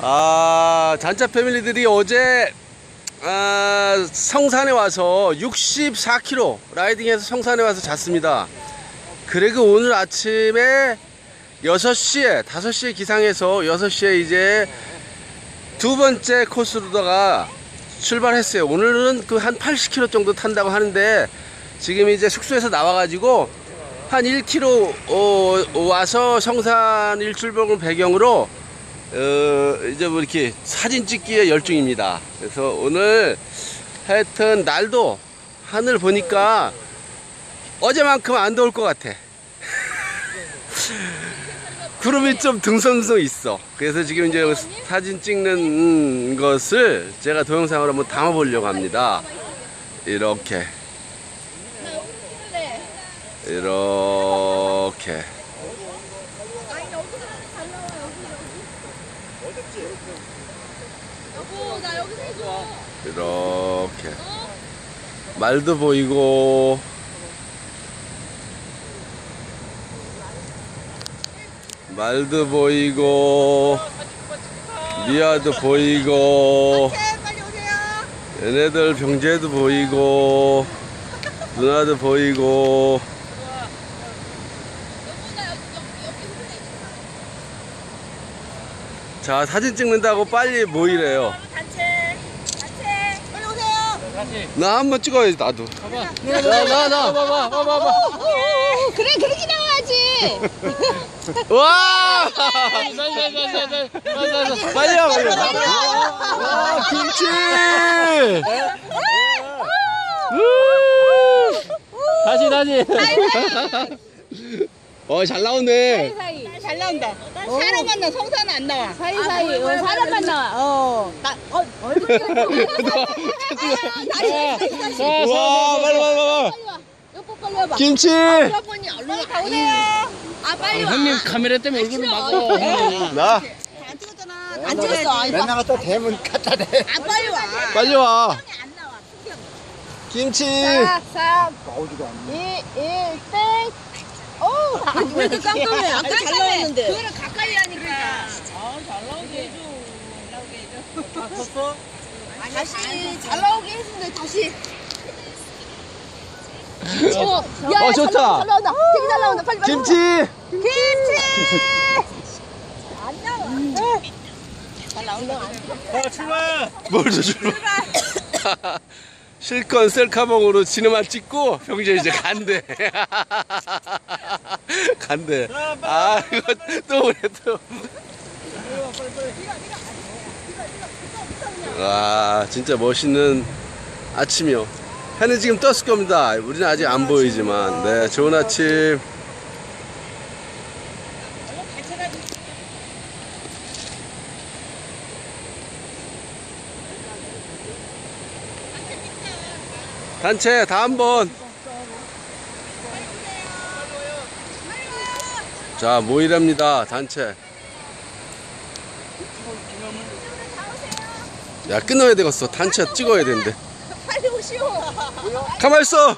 아, 잔차 패밀리들이 어제 아, 성산에 와서 64km 라이딩해서 성산에 와서 잤습니다. 그리고 오늘 아침에 6시에, 5시에 기상해서 6시에 이제 두 번째 코스로다가 출발했어요. 오늘은 그 한 80km 정도 탄다고 하는데 지금 이제 숙소에서 나와 가지고 한 1km 어, 와서 성산 일출봉을 배경으로 어, 이제 뭐 이렇게 사진 찍기에 열중입니다. 그래서 오늘 하여튼 날도 하늘 보니까 어제만큼 안 더울 것 같아. 구름이 좀 등성성 있어. 그래서 지금 이제 사진 찍는 것을 제가 동영상으로 한번 담아 보려고 합니다. 이렇게. 이렇게. 여보 나 여기서 해줘 이렇게. 말도 보이고. 말도 보이고. 미아도 보이고. 얘네들 병재도 보이고. 누나도 보이고. 자, 사진 찍는다고 빨리 모이래요. 단체 단체 빨리 오세요 나 한번 찍어야지, 나도. 나, 나, 나. 봐봐, 봐봐, 봐봐. 그래 그렇게 나와야지 와! 빨리 와, 빨리 와. 와, 김치! 다시 다시 어, 잘 나오네. 사이 잘 나온다. 사람 만 나 성사는 안 나와. 사이 사이. 어, 사람만 나와 어 나 어, 어디 와, 빨리 와, 빨리 와. 여보 빨리 와봐. 김치! 여보니 얼른 가 오세요. 아 빨리 와. 형님 카메라 때문에 얼굴을 막어. 나, 안 찍었잖아. 안 찍었어. 아 맨날 갖다 대면 갖다 대. 빨리 와. 빨리 와. 김치! 4 3 나오지도 않네. 2 1 땡. 오, 왜 이렇게 깜깜해? 아까 잘 나왔는데. 그거를 가까이 하니까. 아, 잘 나오게 해줘. 잘 나오게 해줘. 아, 다시 잘 나오게 해준대 다시. 어, 야, 어, 잘 좋다. 잘 나온다. 되게 잘 나온다. 빨리 빨리. 김치! 김치. 안 나와. 잘 나온다. 뭘 줘, 줘. 실컷 셀카봉으로 지네만 찍고 병재 이제 간대. 간대. 아, 이거 또 그래, 또. 와, 진짜 멋있는 아침이요. 해는 지금 떴을 겁니다. 우리는 아직 안 보이지만. 네, 좋은 아침. 단체 다음번. 자 모이랍니다 단체. 야 끊어야 되겠어. 단체 찍어야 되는데 빨리 오시오. 가만 있어